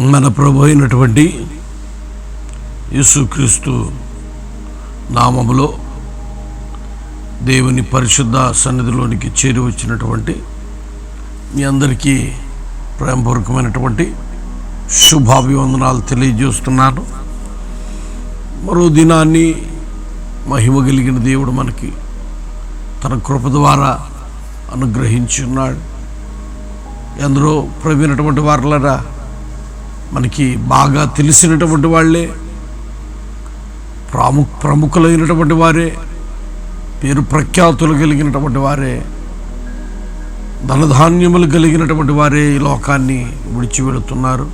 మన ప్రభు అయినటువంటి యేసుక్రీస్తు నామములో దేవుని పరిశుద్ధ సన్నిధిలోనికి చేరి వచ్చినటువంటి మీ అందరికీ ప్రేమపూర్వకమైనటువంటి శుభాభివందనాలు తెలియజేస్తున్నాను. మరో దినాన్ని మహిమ కలిగిన దేవుడు మనకి తన కృప ద్వారా అనుగ్రహించి ఉన్నాడు. ఎందరో ప్రవీణటువంటి వారులరా మనకి బాగా తెలిసినటువంటి వాళ్ళే ప్రాము ప్రముఖులైనటువంటి వారే పేరు ప్రఖ్యాతులు కలిగినటువంటి వారే ధనధాన్యములు కలిగినటువంటి వారే ఈ లోకాన్ని విడిచి వెళుతున్నారు.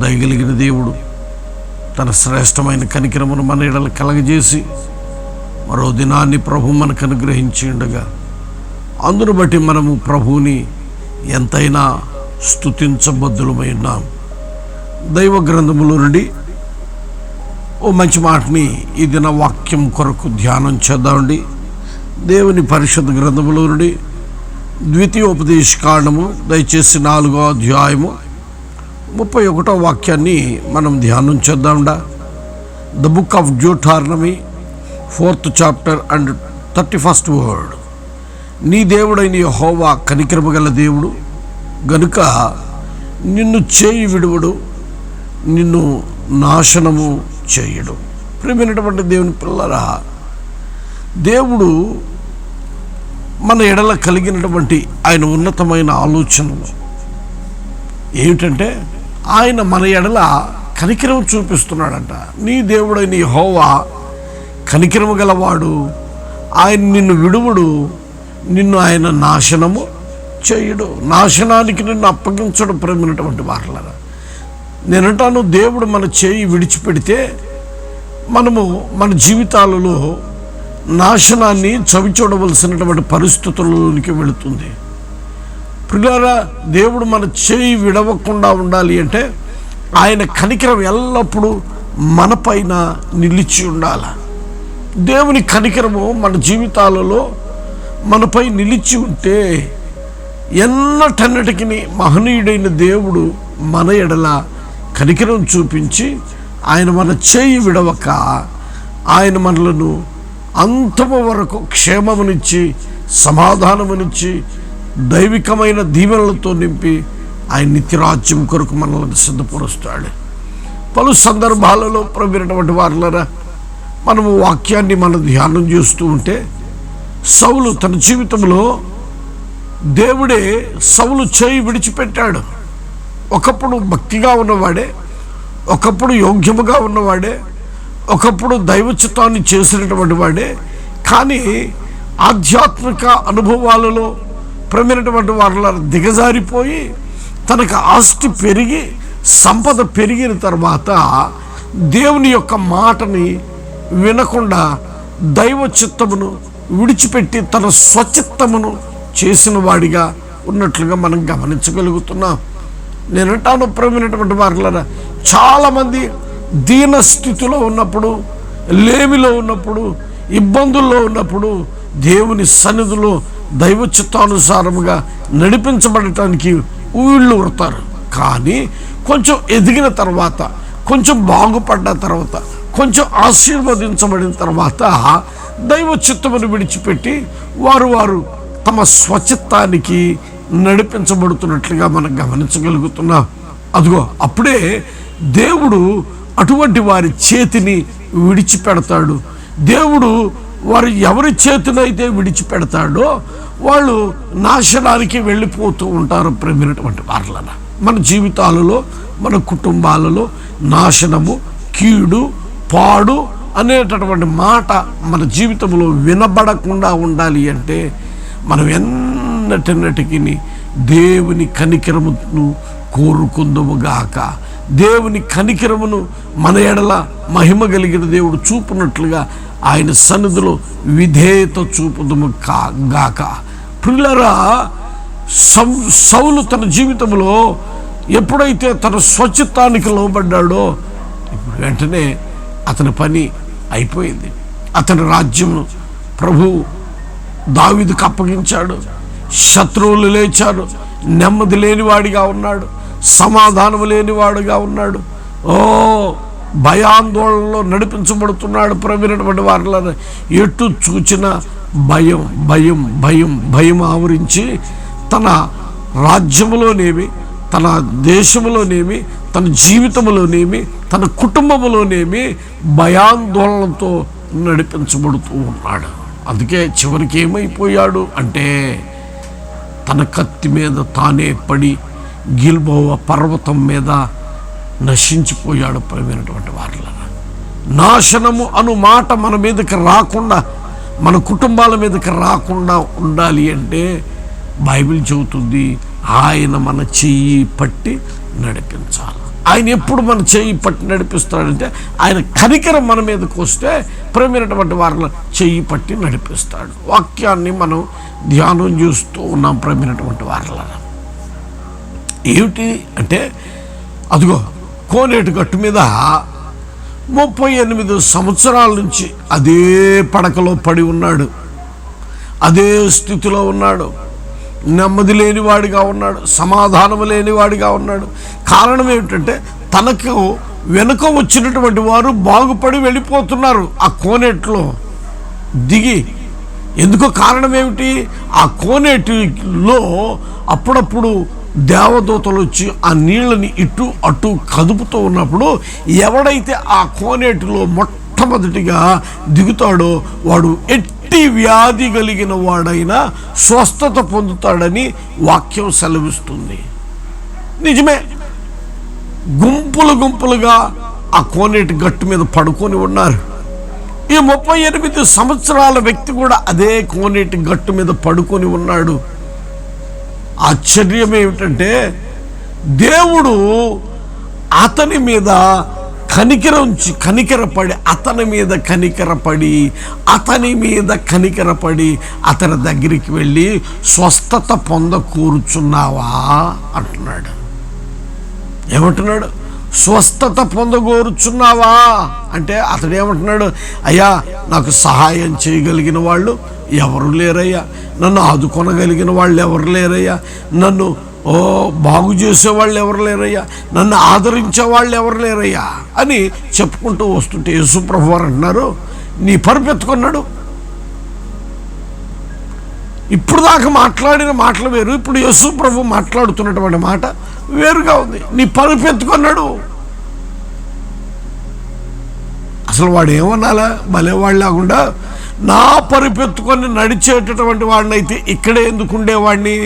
దయగలిగిన దేవుడు తన శ్రేష్టమైన కనికరమును మన ఇడలు కలగజేసి మరో దినాన్ని ప్రభు మనకు అనుగ్రహించి ఉండగా అందును బట్టి మనము ప్రభువుని ఎంతైనా స్థుతించబద్దులమై ఉన్నాం దైవ గ్రంథముల నుండి ఓ మంచి మాటని ఈ దిన వాక్యం కొరకు ధ్యానం చేద్దామండి. దేవుని పరిషత్ గ్రంథముల నుండి ద్వితీయోపదేశ కాండము దయచేసి నాలుగో అధ్యాయము ముప్పై ఒకటో వాక్యాన్ని మనం ధ్యానం చేద్దాండా the book of Deuteronomy fourth chapter and thirty first word నీ దేవుడైన హోవా కనికరమగల దేవుడు గనుక నిన్ను చేయి విడువడు నిన్ను నాశనము చేయడు. ప్రేమైనటువంటి దేవుని పిల్లరా దేవుడు మన ఎడల కలిగినటువంటి ఆయన ఉన్నతమైన ఆలోచనలు. ఏమిటంటే ఆయన మన ఎడల కనికిరం చూపిస్తున్నాడంట. నీ దేవుడైన హోవా కనికరము గలవాడు. ఆయన నిన్ను విడువుడు నిన్ను ఆయన నాశనము చేయడు. నాశనానికి నిన్ను అప్పగించడం ప్రేమైనటువంటి వారలరా. నేనంటాను దేవుడు మన చేయి విడిచిపెడితే మనము మన జీవితాలలో నాశనాన్ని చవి చూడవలసినటువంటి పరిస్థితుల్లోనికి వెళుతుంది. ప్రియారా దేవుడు మన చేయి విడవకుండా ఉండాలి అంటే ఆయన కనికరం ఎల్లప్పుడూ మనపైన నిలిచి ఉండాలి. దేవుని కనికరము మన జీవితాలలో మనపై నిలిచి ఉంటే ఎన్నటన్నిటికి మహనీయుడైన దేవుడు మన ఎడల కనికరం చూపించి ఆయన మన చేయి విడవక ఆయన మనలను అంతము వరకు క్షేమమునిచ్చి సమాధానమునిచ్చి దైవికమైన దీవెనలతో నింపి ఆయన నిత్యరాజ్యం కొరకు మనల్ని సిద్ధపరుస్తాడు. పలు సందర్భాలలో ప్రవీణటువంటి వారులరా మనము వాక్యాన్ని మనం ధ్యానం చేస్తూ ఉంటే సౌలు తన జీవితంలో దేవుడే సౌలు చేయి విడిచిపెట్టాడు. ఒకప్పుడు భక్తిగా ఉన్నవాడే ఒకప్పుడు యోగ్యముగా ఉన్నవాడే ఒకప్పుడు దైవచిత్తాన్ని చేసినటువంటి వాడే కానీ ఆధ్యాత్మిక అనుభవాలలో ప్రమినటువంటి వాళ్ళ దిగజారిపోయి తనకు ఆస్తి పెరిగి సంపద పెరిగిన తర్వాత దేవుని యొక్క మాటని వినకుండా దైవ చిత్తమును విడిచిపెట్టి తన స్వచిత్తమును చేసిన వాడిగా ఉన్నట్లుగా మనం గమనించగలుగుతున్నాం. నేనంటాను ప్రమినటువంటి వారులరా చాలామంది దీన స్థితిలో ఉన్నప్పుడు లేమిలో ఉన్నప్పుడు ఇబ్బందుల్లో ఉన్నప్పుడు దేవుని సన్నిధిలో దైవ చిత్తానుసారముగా నడిపించబడటానికి ఊళ్ళు ఉడతారు కానీ కొంచెం ఎదిగిన తర్వాత కొంచెం బాగుపడ్డ తర్వాత కొంచెం ఆశీర్వదించబడిన తర్వాత దైవ చిత్తమును విడిచిపెట్టి వారు వారు తమ స్వచిత్తానికి నడిపించబడుతున్నట్లుగా మనం గమనించగలుగుతున్నాం. అదిగో అప్పుడే దేవుడు అటువంటి వారి చేతిని విడిచిపెడతాడు. దేవుడు వారు ఎవరి చేతినైతే విడిచిపెడతాడో వాళ్ళు నాశనానికి వెళ్ళిపోతూ ఉంటారు ప్రమినటువంటి వారులన. మన జీవితాలలో మన కుటుంబాలలో నాశనము కీడు పాడు అనేటటువంటి మాట మన జీవితంలో వినబడకుండా ఉండాలి అంటే మనం ఎన్నటన్నటికి దేవుని కనికరమును కోరుకుందుముగాక దేవుని కనికిరమును మన ఎడల మహిమ కలిగిన దేవుడు చూపునట్లుగా ఆయన సన్నిధిలో విధేయత చూపుదుము కా గాక. పిల్లరా సౌ- సౌలు తన జీవితంలో ఎప్పుడైతే తన స్వచ్ఛతానికి లోబడ్డాడో ఇప్పుడు వెంటనే అతని పని అయిపోయింది. అతని రాజ్యం ప్రభు దావిదికి అప్పగించాడు శత్రువులు లేచారు. నెమ్మది లేనివాడిగా ఉన్నాడు. సమాధానం లేనివాడుగా ఉన్నాడు. ఓ భయాందోళనలో నడిపించబడుతున్నాడు ప్రవీణటువంటి వారిలో ఎటు చూచిన భయం భయం భయం భయం ఆవరించి తన రాజ్యములోనేమి తన దేశంలోనేమి తన జీవితంలోనేమి తన కుటుంబంలోనేమి భయాందోళనతో నడిపించబడుతూ ఉన్నాడు. అందుకే చివరికి ఏమైపోయాడు అంటే తన కత్తి మీద తానే పడి గిల్బోవ పర్వతం మీద నశించిపోయాడు ప్రవీణటువంటి వారిలో. నాశనము అను మాట మన మీదకి రాకుండా మన కుటుంబాల మీదకి రాకుండా ఉండాలి అంటే బైబిల్ చెబుతుంది ఆయన మన చెయ్యి పట్టి నడిపించాలి. ఆయన ఎప్పుడు మన చెయ్యి పట్టి నడిపిస్తాడంటే ఆయన కనికరం మన మీదకి వస్తే ప్రేమైనటువంటి వారిని చెయ్యి పట్టి నడిపిస్తాడు. వాక్యాన్ని మనం ధ్యానం చేస్తూ ఉన్నాం ప్రేమైనటువంటి వారిలో. ఏమిటి అంటే అదిగో కోనేటి గట్టు మీద ముప్పై ఎనిమిది సంవత్సరాల నుంచి అదే పడకలో పడి ఉన్నాడు. అదే స్థితిలో ఉన్నాడు. నెమ్మది లేనివాడిగా ఉన్నాడు సమాధానం లేనివాడిగా ఉన్నాడు. కారణం ఏమిటంటే తనకు వెనుక వచ్చినటువంటి వారు బాగుపడి వెళ్ళిపోతున్నారు ఆ కోనేట్లో. దిగి ఎందుకో కారణం ఏమిటి? ఆ కోనేటిలో అప్పుడప్పుడు దేవదూతలు వచ్చి ఆ నీళ్ళని ఇటు అటు కదుపుతూ ఉన్నప్పుడు ఎవడైతే ఆ కోనేటిలో మొట్టమొదటిగా దిగుతాడో వాడు ఎట్టి వ్యాధి కలిగిన వాడైనా స్వస్థత పొందుతాడని వాక్యం సెలవిస్తుంది. నిజమే. గుంపులు గుంపులుగా ఆ కోనేటి గట్టు మీద పడుకొని ఉన్నారు. ఈ ముప్పై ఎనిమిది సంవత్సరాల వ్యక్తి కూడా అదే కోనేటి గట్టు మీద పడుకొని ఉన్నాడు. ఆశ్చర్యం ఏమిటంటే దేవుడు అతని మీద కనికరించి కనికరపడి అతని మీద కనికరపడి అతని మీద కనికరపడి అతని దగ్గరికి వెళ్ళి స్వస్థత పొంద కూర్చున్నావా? అంటున్నాడు. ఏమంటున్నాడు? స్వస్థత పొందగోరుచున్నావా అంటే అతడు ఏమంటున్నాడు? అయ్యా నాకు సహాయం చేయగలిగిన వాళ్ళు ఎవరు లేరయ్యా? నన్ను ఆదుకొనగలిగిన వాళ్ళు ఎవరు లేరయ్యా? నన్ను ఓ బాగు చేసే వాళ్ళు ఎవరు లేరయ్యా? నన్ను ఆదరించే వాళ్ళు ఎవరు లేరయ్యా? అని చెప్పుకుంటూ వస్తుంటే యేసుప్రభు వారు అంటున్నారు నీ పరుపెత్తుకున్నాడు ఇప్పుడు దాకా మాట్లాడిన మాటలు వేరు ఇప్పుడు యేసుప్రభు మాట్లాడుతున్నటువంటి మాట వేరుగా ఉంది. నీ పరుపెత్తుకున్నాడు అసలు వాడు ఏమన్నాలా? భలే లేకుండా నా పరిపెత్తుకొని నడిచేటటువంటి వాడినైతే ఇక్కడే ఎందుకు ఉండేవాడిని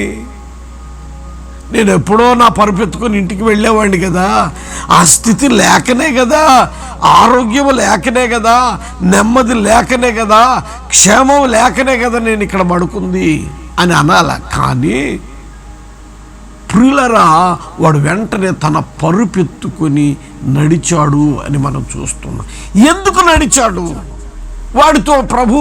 నేను ఎప్పుడో నా పరిపెత్తుకొని ఇంటికి వెళ్ళేవాడిని కదా. ఆ స్థితి లేకనే కదా. ఆరోగ్యం లేకనే కదా. నెమ్మది లేకనే కదా. క్షేమం లేకనే కదా నేను ఇక్కడ పడుకుంది అని అనాల. కానీ ప్రియులరా వాడు వెంటనే తన పరుపెత్తుకొని నడిచాడు అని మనం చూస్తున్నాం. ఎందుకు నడిచాడు? వాడితో ప్రభు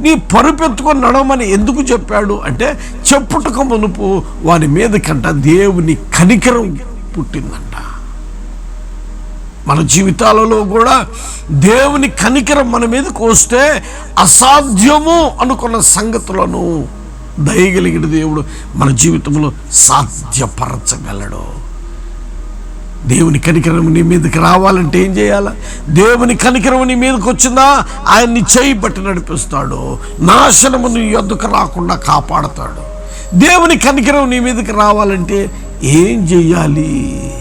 నీ పరుపెత్తుకొని నడవమని ఎందుకు చెప్పాడు? అంటే చెప్పుటకు మునుపు వాని మీదకంట దేవుని కనికరం పుట్టిందంట. మన జీవితాలలో కూడా దేవుని కనికరం మన మీదకి వస్తే అసాధ్యము అనుకున్న సంగతులను దయగలిగిన దేవుడు మన జీవితంలో సాధ్యపరచగలడు. దేవుని కనికరం నీ మీదకి రావాలంటే ఏం చేయాలా? దేవుని కనికరం నీ మీదకి వచ్చిందా? ఆయన్ని చేయి బట్టి నడిపిస్తాడు. నాశనము నీ ఎద్దుకు రాకుండా కాపాడతాడు. దేవుని కనికరం నీ మీదకి రావాలంటే ఏం చెయ్యాలి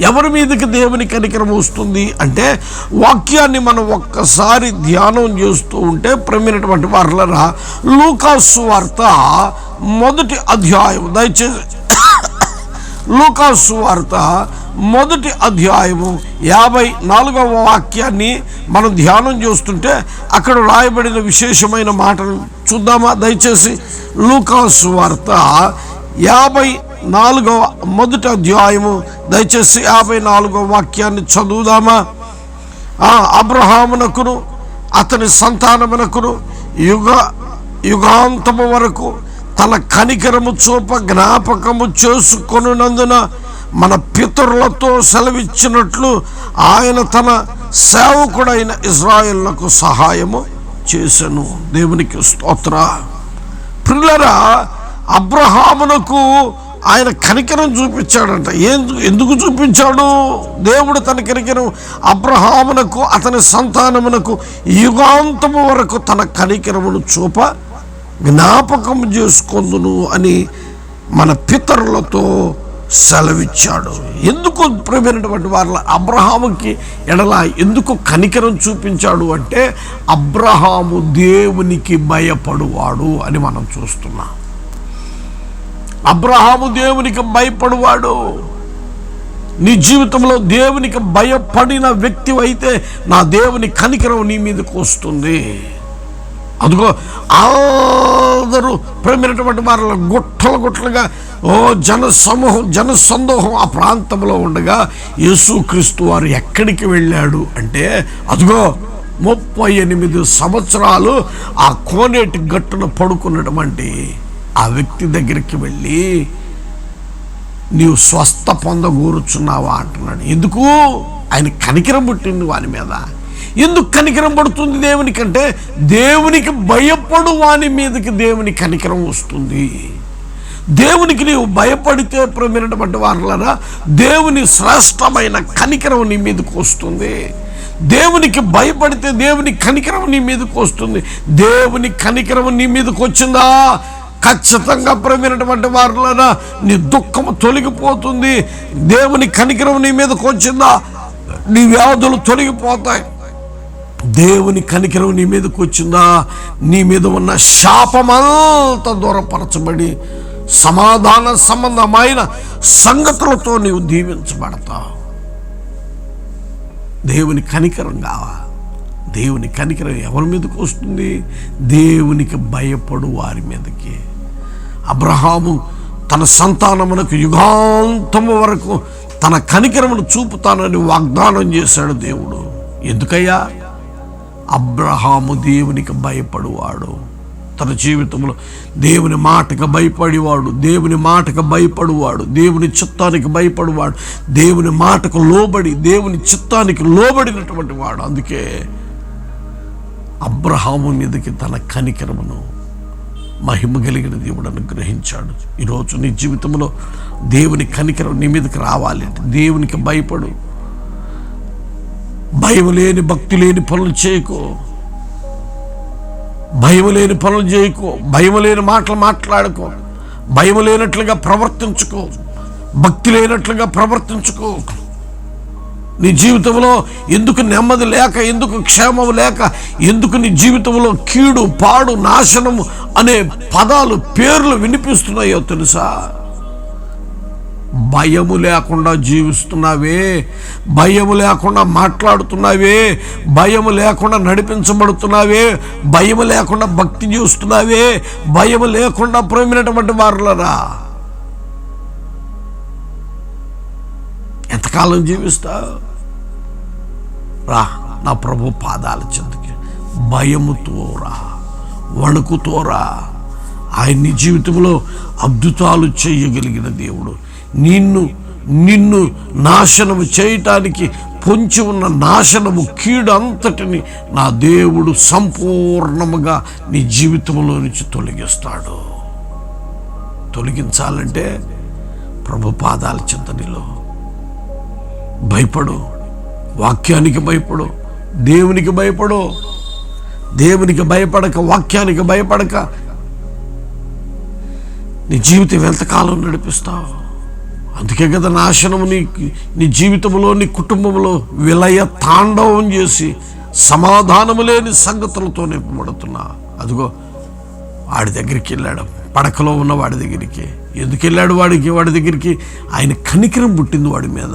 ఎవరి మీదకి దేవుని కనికరం వస్తుంది? అంటే వాక్యాన్ని మనం ఒక్కసారి ధ్యానం చేస్తూ ఉంటే ప్రమినటువంటి వార్లరా లూకాసు వార్త మొదటి అధ్యాయం దయచేసి లూకాసు వార్త మొదటి అధ్యాయము యాభై నాలుగవ వాక్యాన్ని మనం ధ్యానం చేస్తుంటే అక్కడ రాయబడిన విశేషమైన మాటలు చూద్దామా? దయచేసి లూకాసు వార్త యాభై నాలుగవ మొదటి అధ్యాయము దయచేసి యాభై నాలుగవ వాక్యాన్ని చదువుదామా? అబ్రహామునకును అతని సంతానమునకును యుగ యుగాంతము వరకు తన కనికరము చూప జ్ఞాపకము చేసుకొనున్నందున మన పితరులతో సెలవిచ్చినట్లు ఆయన తన సేవకుడైన ఇజ్రాయిళ్ళకు సహాయము చేశాను దేవునికి స్తోత్ర. ప్రిల్లరా అబ్రహామునకు ఆయన కనికరం చూపించాడంట. ఎందుకు చూపించాడు? దేవుడు తన కనికరం అబ్రహామునకు అతని సంతానమునకు యుగాంతము వరకు తన కనికరమును చూప జ్ఞాపకం చేసుకొందును అని మన పితరులతో సెలవిచ్చాడు. ఎందుకు ప్రేమైనటువంటి వాళ్ళ అబ్రహాముకి ఎడల ఎందుకు కనికరం చూపించాడు అంటే అబ్రహాము దేవునికి భయపడువాడు అని మనం చూస్తున్నాం. అబ్రహాము దేవునికి భయపడువాడు. నీ జీవితంలో దేవునికి భయపడిన వ్యక్తి అయితే నా దేవుని కనికరం నీ మీదకు వస్తుంది. అదిగో అందరూ ప్రమినటువంటి వారిలో గుట్టలు గుట్టలుగా ఓ జన సమూహం జన సందోహం ఆ ప్రాంతంలో ఉండగా యేసుక్రీస్తు వారు ఎక్కడికి వెళ్ళాడు అంటే అదిగో ముప్పై ఎనిమిది సంవత్సరాలు ఆ కోనేటి గట్టున పడుకున్నటువంటి ఆ వ్యక్తి దగ్గరికి వెళ్ళి నీవు స్వస్థ పొందగూరుచున్నావా? అంటున్నాడు. ఎందుకు? ఆయన కనికిరం పుట్టింది వాని మీద. ఎందుకు కనికరం పడుతుంది దేవునికంటే? దేవునికి భయపడు వాని మీదకి దేవుని కనికరం వస్తుంది. దేవునికి నీవు భయపడితే ప్రమినటువంటి వారులరా దేవుని శ్రేష్టమైన కనికరం నీ మీదకు వస్తుంది. దేవునికి భయపడితే దేవుని కనికరం నీ మీదకి వస్తుంది. దేవుని కనికరం నీ మీదకు వచ్చిందా? ఖచ్చితంగా ప్రమినటువంటి వారులరా నీ దుఃఖం తొలగిపోతుంది. దేవుని కనికరం నీ మీదకి వచ్చిందా? నీ వ్యాధులు తొలగిపోతాయి. దేవుని కనికరం నీ మీదకి వచ్చిందా? నీ మీద ఉన్న శాపమంతా దూరపరచబడి సమాధాన సంబంధమైన సంగతులతో నీవు దీవించబడతావు. దేవుని కనికరం కావా? దేవుని కనికరం ఎవరి మీదకి వస్తుంది? దేవునికి భయపడు వారి మీదకి. అబ్రహాము తన సంతానమునకు యుగాంతము వరకు తన కనికరమును చూపుతానని వాగ్దానం చేశాడు దేవుడు. ఎందుకయ్యా? అబ్రహాము దేవునికి భయపడువాడు. తన జీవితంలో దేవుని మాటకు భయపడేవాడు దేవుని మాటకు భయపడువాడు దేవుని చిత్తానికి భయపడువాడు దేవుని మాటకు లోబడి దేవుని చిత్తానికి లోబడినటువంటి వాడు. అందుకే అబ్రహాము మీదకి తన కనికరమును మహిమ కలిగిన దేవుడు అనుగ్రహించాడు. ఈరోజు నీ జీవితంలో దేవుని కనికరం నీ మీదకి రావాలంటే దేవునికి భయపడు. భయం లేని భక్తి లేని పనులు చేయకు. భయం లేని పనులు చేయకు. భయం లేని మాటలు మాట్లాడుకో. భయం లేనట్లుగా ప్రవర్తించుకో. భక్తి లేనట్లుగా ప్రవర్తించుకో. నీ జీవితంలో ఎందుకు నెమ్మది లేక ఎందుకు క్షేమం లేక ఎందుకు నీ జీవితంలో కీడు పాడు నాశనము అనే పదాలు పేర్లు వినిపిస్తున్నాయో తెలుసా? భయము లేకుండా జీవిస్తున్నావే భయము లేకుండా మాట్లాడుతున్నావే భయము లేకుండా నడిపించబడుతున్నావే భయము లేకుండా భక్తి చేస్తున్నావే భయము లేకుండా ప్రేమినటువంటి వారులరా. ఎంతకాలం జీవిస్తావు? రా నా ప్రభు పాదాల చెందుకి భయముతో రా వణుకుతో రా. జీవితంలో అద్భుతాలు చేయగలిగిన దేవుడు. నిన్ను నిన్ను నాశనము చేయటానికి పొంచి ఉన్న నాశనము కీడు అంతటిని నా దేవుడు సంపూర్ణముగా నీ జీవితంలో నుంచి తొలగిస్తాడు. తొలగించాలంటే ప్రభు పాదాల చింతనిలో భయపడు వాక్యానికి భయపడు దేవునికి భయపడు దేవునికి భయపడక వాక్యానికి భయపడక నీ జీవితం ఎంతకాలం నడిపిస్తావు? అందుకే కదా నాశనము నీ నీ జీవితంలో నీ కుటుంబంలో విలయ తాండవం చేసి సమాధానము లేని సంగతులతో నింపబడుతున్నా. అదిగో వాడి దగ్గరికి వెళ్ళాడు. పడకలో ఉన్న వాడి దగ్గరికి. ఎందుకు వెళ్ళాడు వాడికి? వాడి దగ్గరికి ఆయన కనికరం పుట్టింది వాడి మీద.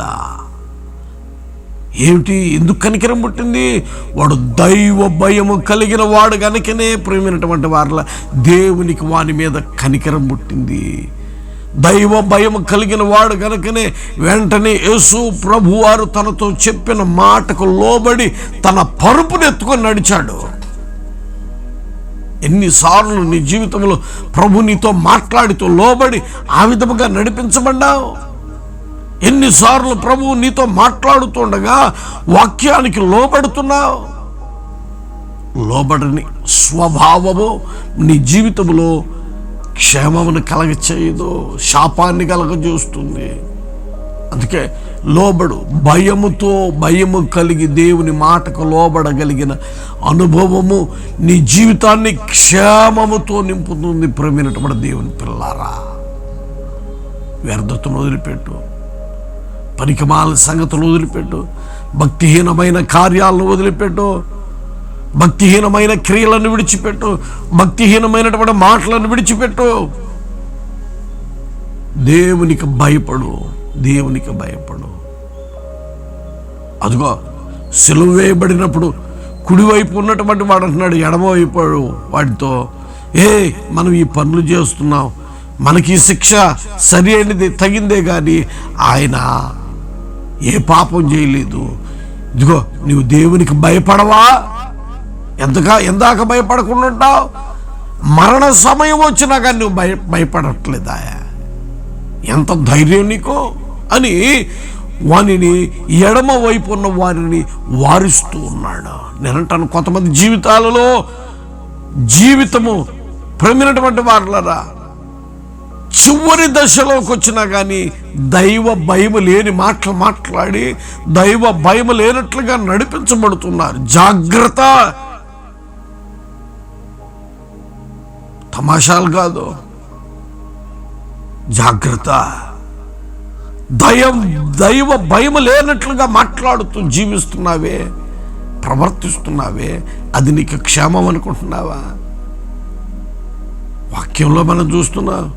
ఏమిటి? ఎందుకు కనికరం పుట్టింది? వాడు దైవ భయము కలిగిన వాడు కనుకనే ప్రేమైనటువంటి వారిలా దేవునికి వాని మీద కనికరం పుట్టింది. దైవ భయం కలిగిన వాడు కనుకనే వెంటనే యేసు ప్రభు వారు తనతో చెప్పిన మాటకు లోబడి తన పరుపును ఎత్తుకొని నడిచాడు. ఎన్నిసార్లు నీ జీవితంలో ప్రభు నీతో మాట్లాడుతూ లోబడి ఆ విధముగా నడిపించబడ్డావు? ఎన్నిసార్లు ప్రభువు నీతో మాట్లాడుతుండగా వాక్యానికి లోబడుతున్నావు? లోబడని స్వభావము నీ జీవితంలో క్షేమమును కలగ చేయదు శాపాన్ని కలగజేస్తుంది. అందుకే లోబడు భయముతో భయము కలిగి దేవుని మాటకు లోబడగలిగిన అనుభవము నీ జీవితాన్ని క్షేమముతో నింపుతుంది ప్రమినటువంటి దేవుని పిల్లారా. వ్యర్థతను వదిలిపెట్టు. పనికిమాల సంగతులు వదిలిపెట్టు. భక్తిహీనమైన కార్యాలను వదిలిపెట్టు. భక్తిహీనమైన క్రియలను విడిచిపెట్టు భక్తిహీనమైనటువంటి మాటలను విడిచిపెట్టు. దేవునికి భయపడు దేవునికి భయపడు. అదిగో సెలవు వేయబడినప్పుడు కుడివైపు ఉన్నటువంటి వాడు అంటున్నాడు ఎడమవైపు వాడితో ఏ మనం ఈ పనులు చేస్తున్నాం మనకి ఈ శిక్ష సరి అయినది తగిందే కానీ ఆయన ఏ పాపం చేయలేదు. ఇదిగో నువ్వు దేవునికి భయపడవా? ఎంతగా ఎందాక భయపడకుండా ఉంటావు? మరణ సమయం వచ్చినా కానీ నువ్వు భయ భయపడట్లేదా ఎంత ధైర్యం నీకు? అని వానిని ఎడమ వైపు ఉన్న వారిని వారిస్తూ ఉన్నాడు. నేనంటాను కొంతమంది జీవితాలలో జీవితము ప్రమినటువంటి వారులరా చివరి దశలోకి వచ్చినా కానీ దైవ భయం లేని మాటలు మాట్లాడి దైవ భయం లేనట్లుగా నడిపించబడుతున్నారు. జాగ్రత్త! తమాషాలు కాదు. జాగ్రత్త. దయం దైవ భయం లేనట్లుగా మాట్లాడుతూ జీవిస్తున్నావే ప్రవర్తిస్తున్నావే అది నీకు క్షేమం అనుకుంటున్నావా? వాక్యంలో మనం చూస్తున్నాం.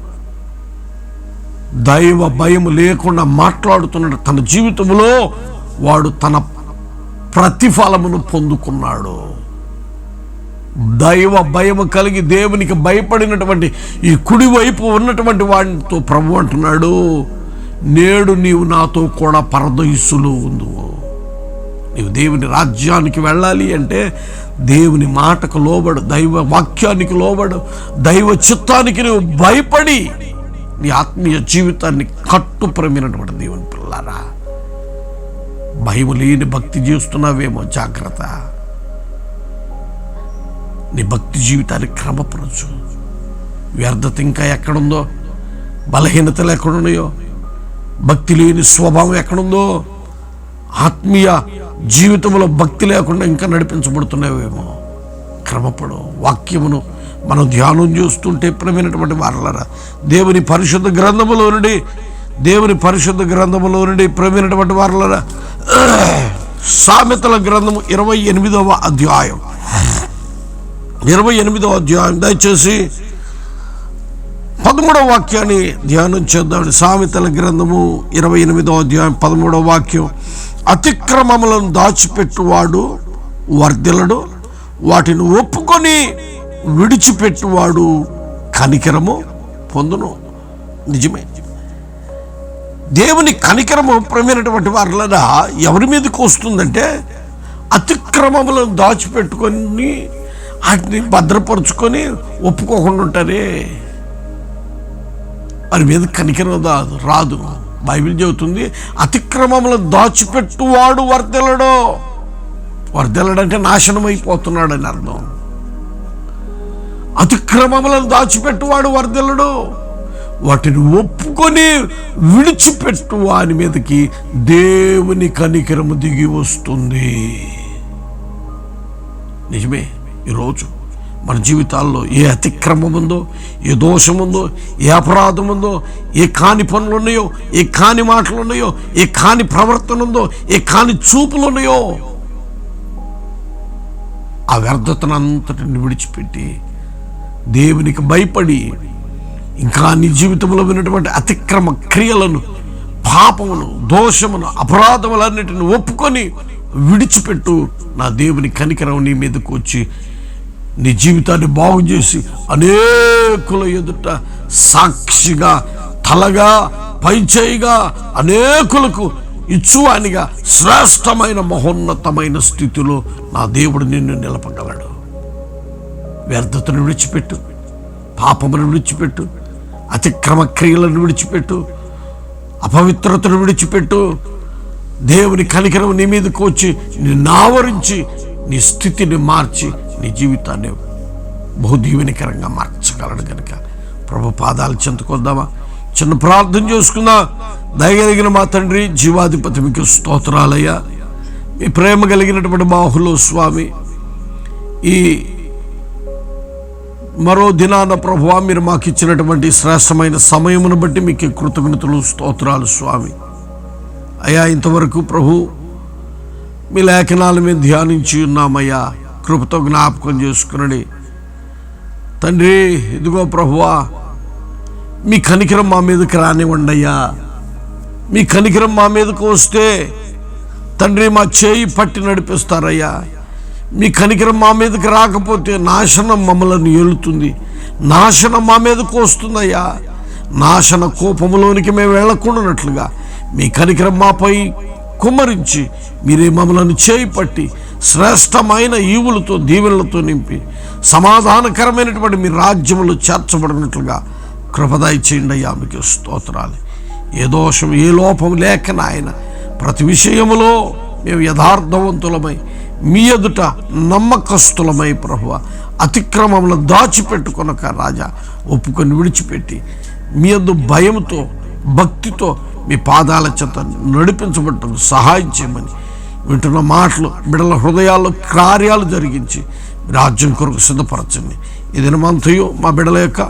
దైవ భయం లేకుండా మాట్లాడుతున్నాడు తన జీవితంలో వాడు తన ప్రతిఫలమును పొందుకున్నాడు. దైవ భయం కలిగి దేవునికి భయపడినటువంటి ఈ కుడివైపు ఉన్నటువంటి వాడితో ప్రభు అంటున్నాడు నేడు నీవు నాతో కూడా పరదయస్సులో ఉందువు. నీవు దేవుని రాజ్యానికి వెళ్ళాలి అంటే దేవుని మాటకు లోబడు దైవ వాక్యానికి లోబడు దైవ చిత్తానికి నువ్వు భయపడి నీ ఆత్మీయ జీవితాన్ని కట్టుప్రమినటువంటి దేవుని పిల్లారా. భయం లేని భక్తి చేస్తున్నావేమో జాగ్రత్త. నీ భక్తి జీవితాన్ని క్రమపరచు. వ్యర్థత ఇంకా ఎక్కడుందో బలహీనతలు ఎక్కడున్నాయో భక్తి లేని స్వభావం ఎక్కడుందో ఆత్మీయ జీవితంలో భక్తి లేకుండా ఇంకా నడిపించబడుతున్నావేమో. క్రమపడు. వాక్యమును మనం ధ్యానం చేస్తుంటే ప్రేమైనటువంటి వారలరా దేవుని పరిశుద్ధ గ్రంథములో నుండి దేవుని పరిశుద్ధ గ్రంథములో నుండి ప్రేమైనటువంటి వారలరా సామెతల గ్రంథము ఇరవై ఎనిమిదవ అధ్యాయం. ఇరవై ఎనిమిదవ అధ్యాయం. దయచేసి పదమూడవ వాక్యాన్ని ధ్యానం చేద్దాం. సామెతల గ్రంథము ఇరవై ఎనిమిదవ అధ్యాయం పదమూడవ వాక్యం. అతిక్రమములను దాచిపెట్టువాడు వర్ధిలడు వాటిని ఒప్పుకొని విడిచిపెట్టువాడు కనికరము పొందును. నిజమే. దేవుని కనికరము ప్రమైనటువంటి వారిలా ఎవరి మీదకి వస్తుందంటే అతిక్రమములను దాచిపెట్టుకొని వాటిని భద్రపరుచుకొని ఒప్పుకోకుండా ఉంటారే వారి మీద కనికరం రాదు రాదు. బైబిల్ చెబుతుంది అతిక్రమములను దాచిపెట్టువాడు వర్దెలడు వర్దెలడంటే నాశనం అయిపోతున్నాడని అర్థం. అతిక్రమములను దాచిపెట్టువాడు వర్దెలడు వాటిని ఒప్పుకొని విడిచిపెట్టు వాని మీదకి దేవుని కనికరము దిగి వస్తుంది. నిజమే? ఈరోజు మన జీవితాల్లో ఏ అతిక్రమం ఉందో ఏ దోషం ఉందో ఏ అపరాధం ఉందో ఏ కాని పనులు ఉన్నాయో ఏ కాని మాటలు ఉన్నాయో ఏ కాని ప్రవర్తన ఉందో ఏ కాని చూపులు ఉన్నాయో ఆ వ్యర్థతను అంతటిని విడిచిపెట్టి దేవునికి భయపడి ఇంకా నీ జీవితంలో ఉన్నటువంటి అతిక్రమ క్రియలను పాపమును దోషమును అపరాధములన్నిటిని ఒప్పుకొని విడిచిపెట్టు. నా దేవుని కనికరం నీ మీదకు వచ్చి నీ జీవితాన్ని బాగు చేసి అనేకుల ఎదుట సాక్షిగా తలగా పైచేయిగా అనేకులకు ఇచ్చువానిగా శ్రేష్టమైన మహోన్నతమైన స్థితిలో నా దేవుడు నిన్ను నిలపగలడు. వ్యర్థతను విడిచిపెట్టు పాపమును విడిచిపెట్టు అతిక్రమ క్రియలను విడిచిపెట్టు అపవిత్రతను విడిచిపెట్టు. దేవుని కనికరం నీ మీదకు వచ్చి నిన్ను ఆవరించి నీ స్థితిని మార్చి నీ జీవితాన్ని బహుదీవెనికరంగా మార్చగలడు కనుక ప్రభు పాదాలు చెందుకొద్దామా చిన్న ప్రార్థన చేసుకుందాం. దయగలిగిన మా తండ్రి జీవాధిపతి మీకు స్తోత్రాలయ్యా. మీ ప్రేమ కలిగినటువంటి బాహులో స్వామి ఈ మరో దినాన ప్రభువా మీరు మాకు ఇచ్చినటువంటి శ్రేష్టమైన సమయమును బట్టి మీకు కృతజ్ఞతలు స్తోత్రాలు స్వామి. అయ్యా ఇంతవరకు ప్రభు మీ లేఖనాలు మీద ధ్యానించి ఉన్నామయ్యా. కృపతో జ్ఞాపకం చేసుకునడి. తండ్రి ఇదిగో ప్రభువా మీ కనికరం మా మీదకి రానివ్వండి అయ్యా. మీ కనికరం మా మీదకు వస్తే తండ్రి మా చేయి పట్టి నడిపిస్తారయ్యా. మీ కనికరం మా మీదకి రాకపోతే నాశనం మమ్మల్ని ఏలుతుంది. నాశనం మా మీదకు వస్తుందయ్యా. నాశన కోపములోనికి మేము వెళ్ళకుండానట్లుగా మీ కనికరం మాపై కుమ్మరించి మీరే మమ్మల్ని చేయి పట్టి శ్రేష్టమైన ఈవులతో దీవెనలతో నింపి సమాధానకరమైనటువంటి మీ రాజ్యములు చేర్చబడినట్లుగా కృపదాయి చేయండి అయ్యా మీకు స్తోత్రాలు. ఏ దోషం ఏ లోపం లేక నాయన ప్రతి విషయములో మేము యథార్థవంతులమై మీ ఎదుట నమ్మకస్తులమై ప్రభువ అతిక్రమములు దాచిపెట్టుకొనక రాజా ఒప్పుకొని విడిచిపెట్టి మీ అందు భయంతో భక్తితో మీ పాదాల చేత నడిపించబట్టకు సహాయం చేయమని వింటున్న మాటలు బిడల హృదయాల్లో కార్యాలు జరిగించి రాజ్యం కొరకు సిద్ధపరచండి. ఈ దినమంతయు మా బిడల యొక్క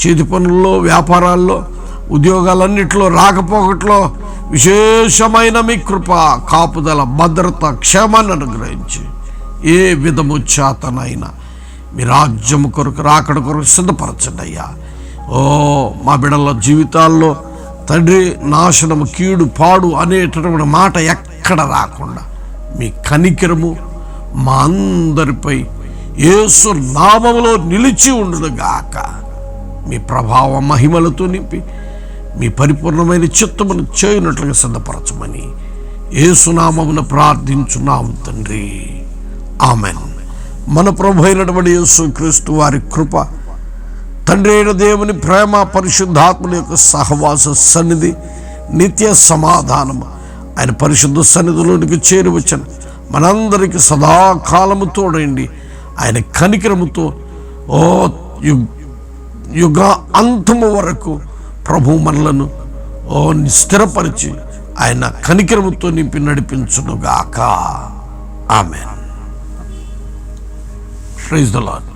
చేతి పనుల్లో వ్యాపారాల్లో ఉద్యోగాలన్నింటిలో రాకపోకట్లో విశేషమైన మీ కృప కాపుదల భద్రత క్షేమాన్ని అనుగ్రహించి ఏ విధము చేతనైనా మీ రాజ్యము కొరకు రాకడ కొరకు సిద్ధపరచండి అయ్యా. ఓ మా బిడల జీవితాల్లో తండ్రి నాశనము కీడు పాడు అనేటటువంటి మాట ఎక్కడ రాకుండా మీ కనికరము మా అందరిపై యేసు నామములో నిలిచి ఉండుగాక మీ ప్రభావ మహిమలతో నింపి మీ పరిపూర్ణమైన చిత్తమును చేయనట్లుగా సిద్ధపరచమని ఏసునామమును ప్రార్థించున్నాం తండ్రి. ఆమెన్. మన ప్రభు అయినటువంటి యేసు క్రీస్తు వారి కృప తండ్రి అయిన దేవుని ప్రేమ పరిశుద్ధాత్మల యొక్క సహవాస సన్నిధి నిత్య సమాధానము ఆయన పరిశుద్ధ సన్నిధిలోనికి చేరువచ్చిన మనందరికీ సదాకాలము తోడండి. ఆయన కనికరముతో ఓ యు- యుగ అంతము వరకు ప్రభు మనలను ఓ స్థిరపరిచి ఆయన కనికరముతో నింపి నడిపించునుగాక. ఆమె ప్రైజ్ ద లాడ్